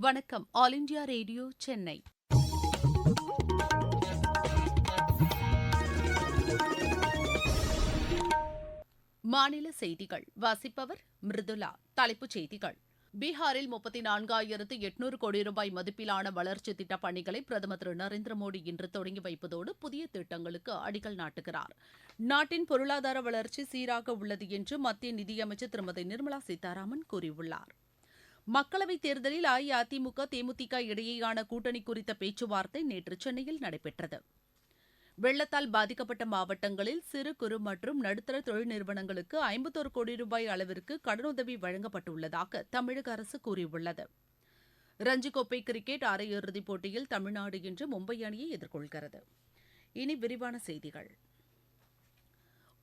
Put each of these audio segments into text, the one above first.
வணக்கம். All India Radio Chennai. மாநில செய்திகள். வாசிப்பவர் மிருதுலா தலைப்புச் செய்திகள். பீகாரில் முப்பத்தி நான்காயிரத்து எட்நூறு கோடி ரூபாய் மதிப்பிலான வளர்ச்சி திட்டப் பணிகளை பிரதமர் திரு நரேந்திர மோடி இன்று தொடங்கி வைப்பதோடு புதிய திட்டங்களுக்கு அடிக்கல் நாட்டுகிறார். நாட்டின் பொருளாதார வளர்ச்சி சீராக உள்ளது என்று மத்திய நிதியமைச்சர் திருமதி நிர்மலா சீதாராமன் கூறியுள்ளார். மக்களவைத் தேர்தலில் அஇஅதிமுக தேமுதிக இடையேயான கூட்டணி குறித்த பேச்சுவார்த்தை நேற்று சென்னையில் நடைபெற்றது. வெள்ளத்தால் பாதிக்கப்பட்ட மாவட்டங்களில் சிறு குறு மற்றும் நடுத்தர தொழில் நிறுவனங்களுக்கு ஐம்பத்தோரு கோடி ரூபாய் அளவிற்கு கடனுதவி வழங்கப்பட்டுள்ளதாக தமிழக அரசு கூறியுள்ளது. ரஞ்சிக்கோப்பை கிரிக்கெட் அரையிறுதிப் போட்டியில் தமிழ்நாடு இன்று மும்பை அணியை எதிர்கொள்கிறது. இனி விரிவான செய்திகள்.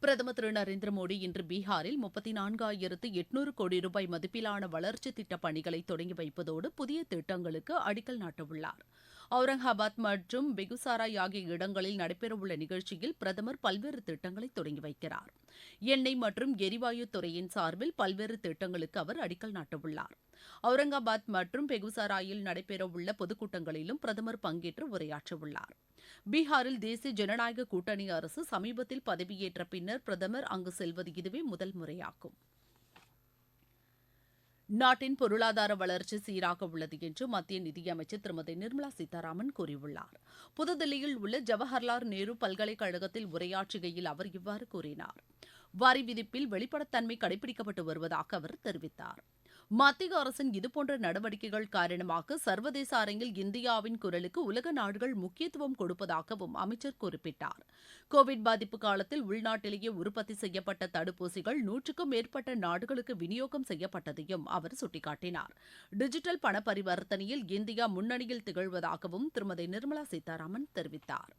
பிரதமர் திரு நரேந்திர மோடி இன்று பீகாரில் முப்பத்தி நான்காயிரத்து எட்நூறு கோடி ரூபாய் மதிப்பிலான வளர்ச்சி திட்டப் பணிகளை தொடங்கி வைப்பதோடு புதிய திட்டங்களுக்கு அடிக்கல் நாட்டவுள்ளார். அவுரங்காபாத் மற்றும் பெகுசாராய் ஆகிய இடங்களில் நடைபெறவுள்ள நிகழ்ச்சியில் பிரதமர் பல்வேறு திட்டங்களை தொடங்கி வைக்கிறார். எண்ணெய் மற்றும் எரிவாயு துறையின் சார்பில் பல்வேறு திட்டங்களுக்கு அவர் அடிக்கல் நாட்டவுள்ளார். அவுரங்காபாத் மற்றும் பெகுசாராயில் நடைபெறவுள்ள பொதுக்கூட்டங்களிலும் பிரதமர் பங்கேற்று உரையாற்றவுள்ளார். பீகாரில் தேசிய ஜனநாயக கூட்டணி அரசு சமீபத்தில் பதவியேற்ற பின்னர் பிரதமர் அங்கு செல்வது இதுவே முதல் முறையாகும். நாட்டின் பொருளாதார வளர்ச்சி சீராக உள்ளது என்று மத்திய நிதியமைச்சர் திருமதி நிர்மலா சீதாராமன் கூறியுள்ளார். புதுதில்லியில் உள்ள ஜவஹர்லால் நேரு பல்கலைக்கழகத்தில் உரையாற்றுகையில் அவர் இவ்வாறு கூறினார். வரி விதிப்பில் வெளிப்படைத்தன்மை கடைபிடிக்கப்பட்டு வருவதாக அவர் தெரிவித்தார். மத்திய அரசின் இதுபோன்ற நடவடிக்கைகள் காரணமாக சர்வதேச அரங்கில் இந்தியாவின் குரலுக்கு உலக நாடுகள் முக்கியத்துவம் கொடுப்பதாகவும் அமைச்சர் குறிப்பிட்டார். கோவிட் பாதிப்பு காலத்தில் உள்நாட்டிலேயே உற்பத்தி செய்யப்பட்ட தடுப்பூசிகள் நூற்றுக்கும் மேற்பட்ட நாடுகளுக்கு விநியோகம் செய்யப்பட்டதையும் அவர் சுட்டிக்காட்டினார். டிஜிட்டல் பண பரிவர்த்தனையில் இந்தியா முன்னணியில் திகழ்வதாகவும் திருமதி நிர்மலா சீதாராமன் தெரிவித்தார்.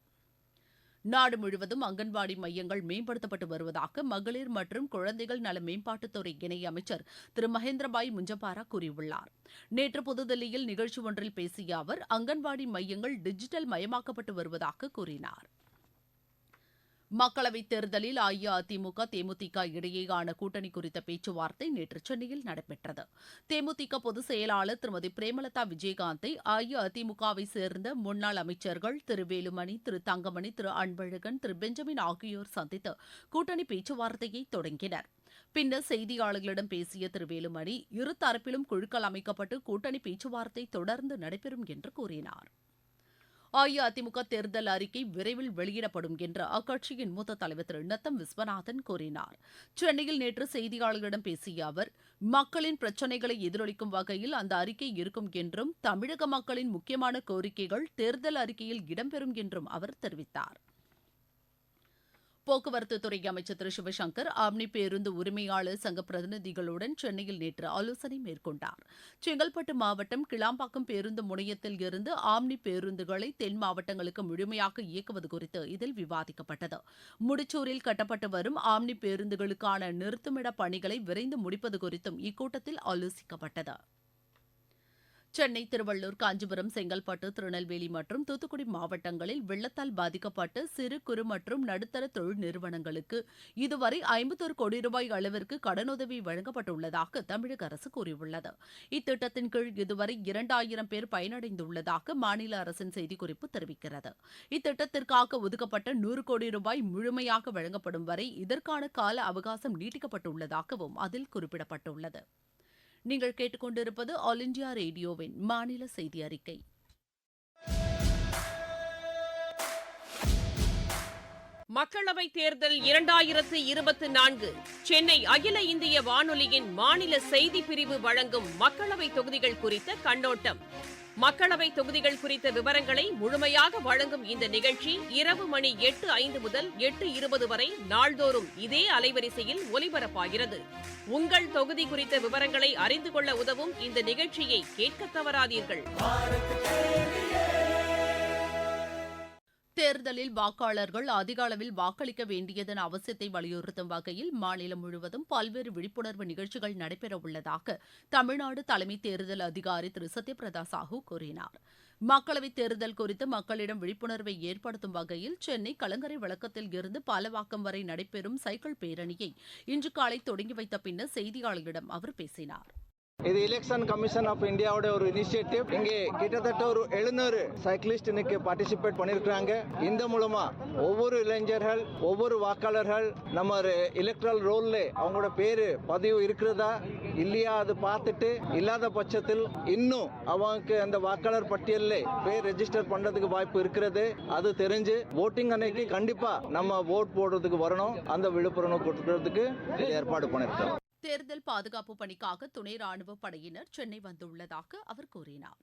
நாடு முழுவதும் அங்கன்வாடி மையங்கள் மேம்படுத்தப்பட்டு வருவதாக மகளிர் மற்றும் குழந்தைகள் நல மேம்பாட்டுத்துறை இணையமைச்சர் திரு மகேந்திரபாய் முஞ்சபாரா கூறியுள்ளார். நேற்று புதுதில்லியில் நிகழ்ச்சி ஒன்றில் பேசிய அவர் அங்கன்வாடி மையங்கள் டிஜிட்டல் மயமாக்கப்பட்டு வருவதாக கூறினார். மக்களவைத் தேர்தலில் அஇஅதிமுக தேமுதிக இடையேயான கூட்டணி குறித்த பேச்சுவார்த்தை நேற்று சென்னையில் நடைபெற்றது. தேமுதிக பொதுச் செயலாளர் திருமதி பிரேமலதா விஜயகாந்தை அஇஅதிமுகவை சேர்ந்த முன்னாள் அமைச்சர்கள் திரு வேலுமணி திரு தங்கமணி திரு அன்பழகன் திரு பெஞ்சமின் ஆகியோர் சந்தித்து கூட்டணி பேச்சுவார்த்தையை தொடங்கினர். பின்னர் செய்தியாளர்களிடம் பேசிய திரு வேலுமணி இரு தரப்பிலும் குழுக்கள் அமைக்கப்பட்டு கூட்டணி பேச்சுவார்த்தை தொடர்ந்து நடைபெறும் என்று கூறினார். அஇஅதிமுக தேர்தல் அறிக்கை விரைவில் வெளியிடப்படும் என்று அக்கட்சியின் மூத்த தலைவர் திரு. நத்தம் விஸ்வநாதன் கூறினார். சென்னையில் நேற்று செய்தியாளர்களிடம் பேசிய அவர் மக்களின் பிரச்சினைகளை எதிரொலிக்கும் வகையில் அந்த அறிக்கை இருக்கும் என்றும் தமிழக மக்களின் முக்கியமான கோரிக்கைகள் தேர்தல் அறிக்கையில் இடம்பெறும் என்றும் அவர் தெரிவித்தார். போக்குவரத்து துறை அமைச்சர் திரு சிவசங்கர் ஆம்னி பேருந்து உரிமையாளர் சங்க பிரதிநிதிகளுடன் சென்னையில் நேற்று ஆலோசனை மேற்கொண்டார். செங்கல்பட்டு மாவட்டம் கிளாம்பாக்கம் பேருந்து முனையத்தில் இருந்து ஆம்னி பேருந்துகளை தென் மாவட்டங்களுக்கு முழுமையாக இயக்குவது குறித்து இதில் விவாதிக்கப்பட்டது. முடிச்சூரில் கட்டப்பட்டு வரும் ஆம்னி பேருந்துகளுக்கான நிறுத்துமிட பணிகளை விரைந்து முடிப்பது குறித்தும் இக்கூட்டத்தில் ஆலோசிக்கப்பட்டது. சென்னை திருவள்ளூர் காஞ்சிபுரம் செங்கல்பட்டு திருநெல்வேலி மற்றும் தூத்துக்குடி மாவட்டங்களில் வெள்ளத்தால் பாதிக்கப்பட்ட சிறு குறு மற்றும் நடுத்தர தொழில் நிறுவனங்களுக்கு இதுவரை ஐம்பத்தொரு கோடி ரூபாய் அளவிற்கு கடனுதவி வழங்கப்பட்டுள்ளதாக தமிழக அரசு கூறியுள்ளது. இத்திட்டத்தின் கீழ் இதுவரை இரண்டாயிரம் பேர் பயனடைந்துள்ளதாக மாநில அரசின் செய்திக்குறிப்பு தெரிவிக்கிறது. இத்திட்டத்திற்காக ஒதுக்கப்பட்ட நூறு கோடி ரூபாய் முழுமையாக வழங்கப்படும் வரை இதற்கான கால அவகாசம் நீட்டிக்கப்பட்டுள்ளதாகவும் அதில் குறிப்பிடப்பட்டுள்ளது. நீங்கள் கேட்டுக்கொண்டிருப்பது ஆல் இண்டியா ரேடியோவின் மாநில செய்தி அறிக்கை. மக்களவைத் தேர்தல் இரண்டாயிரத்து இருபத்தி நான்கு. சென்னை அகில இந்திய வானொலியின் மாநில செய்தி பிரிவு வழங்கும் மக்களவை தொகுதிகள் குறித்த கண்ணோட்டம். மக்களவை தொகுதிகள் குறித்த விவரங்களை முழுமையாக வழங்கும் இந்த நிகழ்ச்சி இரவு மணி எட்டு ஐந்து முதல் எட்டு இருபது வரை நாள்தோறும் இதே அலைவரிசையில் ஒலிபரப்பாகிறது. உங்கள் தொகுதி குறித்த விவரங்களை அறிந்து கொள்ள உதவும் இந்த நிகழ்ச்சியை கேட்க தவறாதீர்கள். தேர்தலில் வாக்காளர்கள் அதிக அளவில் வாக்களிக்க வேண்டியதன் அவசியத்தை வலியுறுத்தும் வகையில் மாநிலம் முழுவதும் பல்வேறு விழிப்புணர்வு நிகழ்ச்சிகள் நடைபெறவுள்ளதாக தமிழ்நாடு தலைமை தேர்தல் அதிகாரி திரு. சத்யபிரதா சாஹூ கூறினார். மக்களவைத் தேர்தல் குறித்து மக்களிடம் விழிப்புணர்வை ஏற்படுத்தும் வகையில் சென்னை கலங்கரை விளக்கத்தில் இருந்து பாலவாக்கம் வரை நடைபெறும் சைக்கிள் பேரணியை இன்று காலை தொடங்கி வைத்த பின்னர் செய்தியாளர்களிடம் அவர் பேசினார். இது எலெக்ஷன் கமிஷன் ஆஃப் இந்தியாவோட ஒரு இனிஷியேட்டிவ் இங்கே கிட்டத்தட்ட ஒரு எழுநூறு சைக்கிளிஸ்ட் இன்னைக்கு பார்ட்டிசிபேட் பண்ணிருக்காங்க இந்த மூலமா ஒவ்வொரு இளைஞர்கள் ஒவ்வொரு வாக்காளர்கள் நம்ம எலக்ட்ரல் ரோல்ல அவங்களோட பேரு பதிவு இருக்கிறதா இல்லையா அது பார்த்துட்டு இல்லாத பட்சத்தில் இன்னும் அவங்களுக்கு அந்த வாக்காளர் பட்டியல்ல பேர் ரெஜிஸ்டர் பண்றதுக்கு வாய்ப்பு இருக்கிறது. அது தெரிஞ்சு ஓட்டிங் அன்னைக்கு கண்டிப்பா நம்ம ஓட் போடுறதுக்கு வரணும். அந்த விழுப்புரம் கொடுக்கறதுக்கு ஏற்பாடு பண்ணிருக்கோம் தேர்தல் பாதுகாப்பு பணிக்காக துணை ராணுவ படையினர் சென்னை வந்துள்ளதாக அவர் கூறினார்.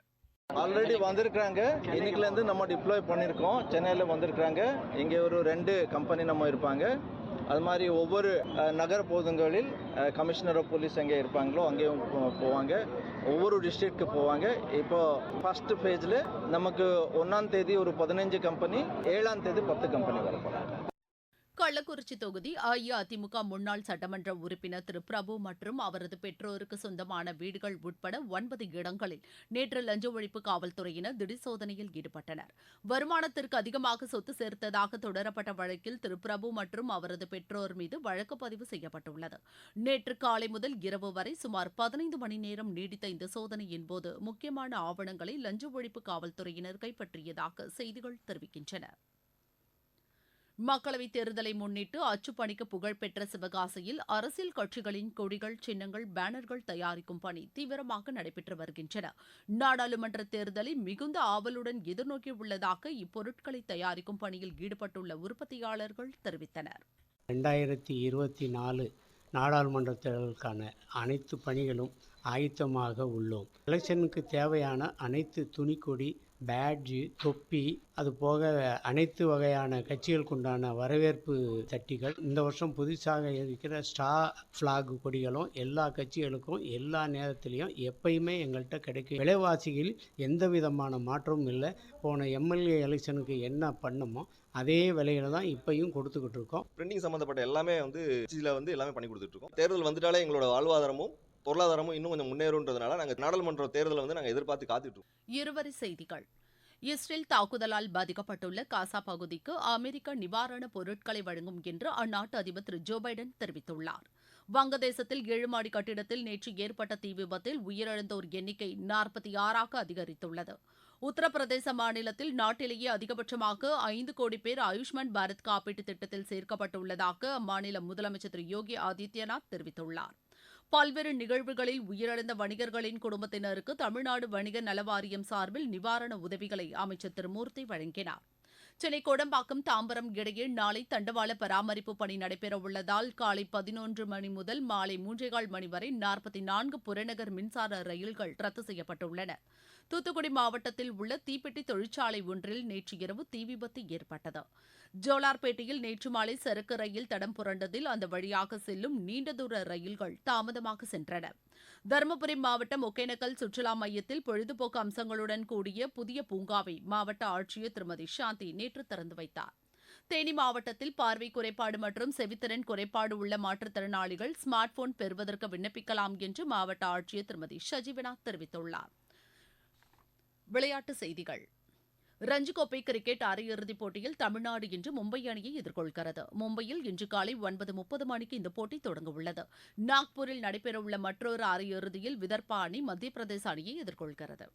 ஆல்ரெடி வந்திருக்கிறாங்க. இன்னைக்குல இருந்து நம்ம டிப்ளாய் பண்ணியிருக்கோம் சென்னையில் வந்திருக்கிறாங்க. இங்கே ஒரு ரெண்டு கம்பெனி நம்ம இருப்பாங்க. அது மாதிரி ஒவ்வொரு நகர போதுங்களில் கமிஷனர் ஆஃப் போலீஸ் எங்கே இருப்பாங்களோ அங்கேயும் போ- போவாங்க. ஒவ்வொரு டிஸ்ட்ரிக்ட்க்கு போவாங்க. இப்போ ஃபர்ஸ்ட் ஃபேஜில் நமக்கு ஒன்றாம் தேதி ஒரு பதினஞ்சு கம்பெனி ஏழாம் தேதி பத்து கம்பெனி வர போகிறாங்க கள்ளக்குறிச்சி தொகுதி அஇஅதிமுக முன்னாள் சட்டமன்ற உறுப்பினர் திரு. பிரபு மற்றும் அவரது பெற்றோருக்கு சொந்தமான வீடுகள் உட்பட ஒன்பது இடங்களில் நேற்று லஞ்ச ஒழிப்பு காவல்துறையினர் திடீர் சோதனையில் ஈடுபட்டனர். வருமானத்திற்கு அதிகமாக சொத்து சேர்த்ததாக தொடரப்பட்ட வழக்கில் திரு. பிரபு மற்றும் அவரது பெற்றோர் மீது வழக்கு பதிவு செய்யப்பட்டுள்ளது. நேற்று காலை முதல் இரவு வரை சுமார் பதினைந்து மணி நேரம் நீடித்த இந்த சோதனையின் போது முக்கியமான ஆவணங்களை லஞ்ச ஒழிப்பு காவல்துறையினர் கைப்பற்றியதாக செய்திகள் தெரிவிக்கின்றன. மக்களவைத் தேர்தலை முன்னிட்டு அச்சுப்பணிக்கு புகழ்பெற்ற சிவகாசியில் அரசியல் கட்சிகளின் கொடிகள் சின்னங்கள் பேனர்கள் தயாரிக்கும் பணி தீவிரமாக நடைபெற்று வருகின்றன. நாடாளுமன்ற தேர்தலை மிகுந்த ஆவலுடன் எதிர்நோக்கியுள்ளதாக இப்பொருட்களை தயாரிக்கும் பணியில் ஈடுபட்டுள்ள உற்பத்தியாளர்கள் தெரிவித்தனர். ரெண்டாயிரத்தி இருபத்தி நாலு நாடாளுமன்ற தேர்தலுக்கான அனைத்து பணிகளும் ஆயத்தமாக உள்ளோம். எலெக்ஷனுக்கு தேவையான அனைத்து துணிக்கொடி பேட்ஜு தொப்பி அது போக அனைத்து வகையான கட்சிகளுக்கு உண்டான வரவேற்பு தட்டிகள். இந்த வருஷம் புதுசாக இருக்கிற ஸ்டா ஃப்ளாக் கொடிகளும் எல்லா கட்சிகளுக்கும் எல்லா நேரத்துலையும் எப்பயுமே எங்கள்கிட்ட கிடைக்கும். விலைவாசியில் எந்த விதமான மாற்றமும் இல்லை. போன எம்எல்ஏ எலெக்ஷனுக்கு என்ன பண்ணமோ அதே விலையில தான் இப்பயும் கொடுத்துக்கிட்டு இருக்கோம். பிரிண்டிங் சம்மந்தப்பட்ட எல்லாமே வந்து இதில் வந்து எல்லாமே பண்ணி கொடுத்துட்டு இருக்கோம். தேர்தல் வந்துட்டாலே எங்களோட வாழ்வாதாரமும் பொருளாதாரமும் இன்னும் கொஞ்சம் முன்னேறுன்றதுனால நாங்கள் நாடாளுமன்ற தேர்தலை வந்து நாங்கள் எதிர்பார்த்து காத்துட்டு இருவரி செய்திகள். இஸ்ரேல் தாக்குதலால் பாதிக்கப்பட்டுள்ள காசா பகுதிக்கு அமெரிக்க நிவாரணப் பொருட்களை வழங்கும் என்று அந்நாட்டு அதிபர் திரு ஜோ பைடன் தெரிவித்துள்ளார். வங்கதேசத்தில் ஏழு மாடி கட்டிடத்தில் நேற்று ஏற்பட்ட தீ விபத்தில் உயிரிழந்தோர் எண்ணிக்கை நாற்பத்தி ஆறாக அதிகரித்துள்ளது. உத்தரப்பிரதேச மாநிலத்தில் நாட்டிலேயே அதிகபட்சமாக ஐந்து கோடி பேர் ஆயுஷ்மான் பாரத் காப்பீட்டு திட்டத்தில் சேர்க்கப்பட்டுள்ளதாக அம்மாநில முதலமைச்சர் திரு யோகி ஆதித்யநாத் தெரிவித்துள்ளார். பல்வேறு நிகழ்வுகளில் உயிரிழந்த வணிகர்களின் குடும்பத்தினருக்கு தமிழ்நாடு வணிக நலவாரியம் சார்பில் நிவாரண உதவிகளை அமைச்சர் திரு மூர்த்தி வழங்கினார். சென்னை கோடம்பாக்கம் தாம்பரம் இடையே நாளை தண்டவாள பராமரிப்பு பணி நடைபெறவுள்ளதால் காலை பதினொன்று மணி முதல் மாலை மூன்றேகால் மணி வரை நாற்பத்தி நான்கு புறநகர் மின்சார ரயில்கள் ரத்து செய்யப்பட்டுள்ளன. தூத்துக்குடி மாவட்டத்தில் உள்ள தீப்பெட்டி தொழிற்சாலை ஒன்றில் நேற்று இரவு தீ விபத்து ஏற்பட்டது. ஜோலார்பேட்டையில் நேற்று மாலை சரக்கு ரயில் தடம் புரண்டதில் அந்த வழியாக செல்லும் நீண்ட தூர ரயில்கள் தாமதமாக சென்றன. தருமபுரி மாவட்டம் ஒகேனக்கல் சுற்றுலா மையத்தில் பொழுதுபோக்கு அம்சங்களுடன் கூடிய புதிய பூங்காவை மாவட்ட ஆட்சியர் திருமதி சாந்தி நேற்று திறந்து வைத்தார். தேனி மாவட்டத்தில் பார்வை குறைபாடு மற்றும் செவித்திறன் குறைபாடு உள்ள மாற்றுத்திறனாளிகள் ஸ்மார்ட் போன் பெறுவதற்கு விண்ணப்பிக்கலாம் என்று மாவட்ட ஆட்சியர் திருமதி ஷஜிவினா தெரிவித்துள்ளார். விளையாட்டுச் செய்திகள். ரஞ்சி கோப்பை கிரிக்கெட் அரையிறுதிப் போட்டியில் தமிழ்நாடு இன்று மும்பை அணியை எதிர்கொள்கிறது. மும்பையில் இன்று காலை ஒன்பது முப்பது மணிக்கு இந்த போட்டி தொடங்கவுள்ளது. நாக்பூரில் நடைபெறவுள்ள மற்றொரு அரையிறுதியில் விதர்பா அணி மத்திய பிரதேச அணியை எதிர்கொள்கிறது.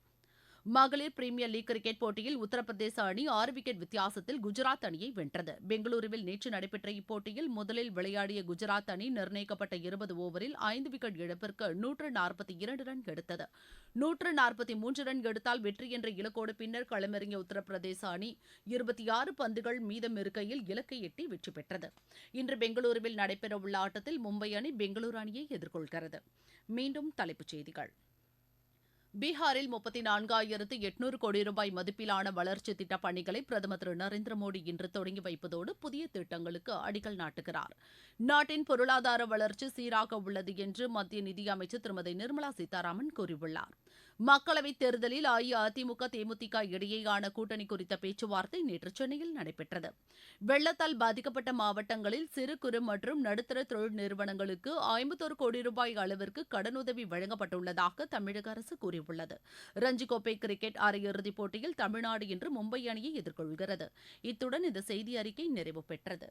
மகளிர் பிரீமியர் லீக் கிரிக்கெட் போட்டியில் உத்தரப்பிரதேச அணி ஆறு விக்கெட் வித்தியாசத்தில் குஜராத் அணியை வென்றது. பெங்களூருவில் நேற்று நடைபெற்ற இப்போட்டியில் முதலில் விளையாடிய குஜராத் அணி நிர்ணயிக்கப்பட்ட இருபது ஓவரில் ஐந்து விக்கெட் இழப்பிற்கு நூற்று நாற்பத்தி இரண்டு ரன் எடுத்தது. நூற்று நாற்பத்தி மூன்று ரன் எடுத்தால் வெற்றி என்ற இலக்கோடு பின்னர் களமிறங்கிய உத்தரப்பிரதேச அணி இருபத்தி ஆறு பந்துகள் மீதம் இருக்கையில் இலக்கை எட்டி வெற்றி பெற்றது. இன்று பெங்களூருவில் நடைபெறவுள்ள ஆட்டத்தில் மும்பை அணி பெங்களூரு அணியை எதிர்கொள்கிறது. மீண்டும் தலைப்புச் செய்திகள். பீகாரில் முப்பத்தி நான்காயிரத்து எட்நூறு கோடி ரூபாய் மதிப்பிலான வளர்ச்சி திட்டப் பணிகளை பிரதமர் திரு நரேந்திர மோடி இன்று தொடங்கி வைப்பதோடு புதிய திட்டங்களுக்கு அடிக்கல் நாட்டுகிறார். நாட்டின் பொருளாதார வளர்ச்சி சீராக உள்ளது என்று மத்திய நிதியமைச்சர் திருமதி நிர்மலா சீதாராமன் கூறியுள்ளார். மக்களவைத் தேர்தலில் அஇஅதிமுக தேமுதிக இடையேயான கூட்டணி குறித்த பேச்சுவார்த்தை நேற்று சென்னையில் நடைபெற்றது. வெள்ளத்தால் பாதிக்கப்பட்ட மாவட்டங்களில் சிறு குறு மற்றும் நடுத்தர தொழில் நிறுவனங்களுக்கு ஐம்பத்தோரு கோடி ரூபாய் அளவிற்கு கடனுதவி வழங்கப்பட்டுள்ளதாக தமிழக அரசு கூறியுள்ளது. ரஞ்சி கோப்பை கிரிக்கெட் அரையிறுதிப் போட்டியில் தமிழ்நாடு இன்று மும்பை அணியை எதிர்கொள்கிறது. இத்துடன் இந்த செய்தி அறிக்கை நிறைவு பெற்றது.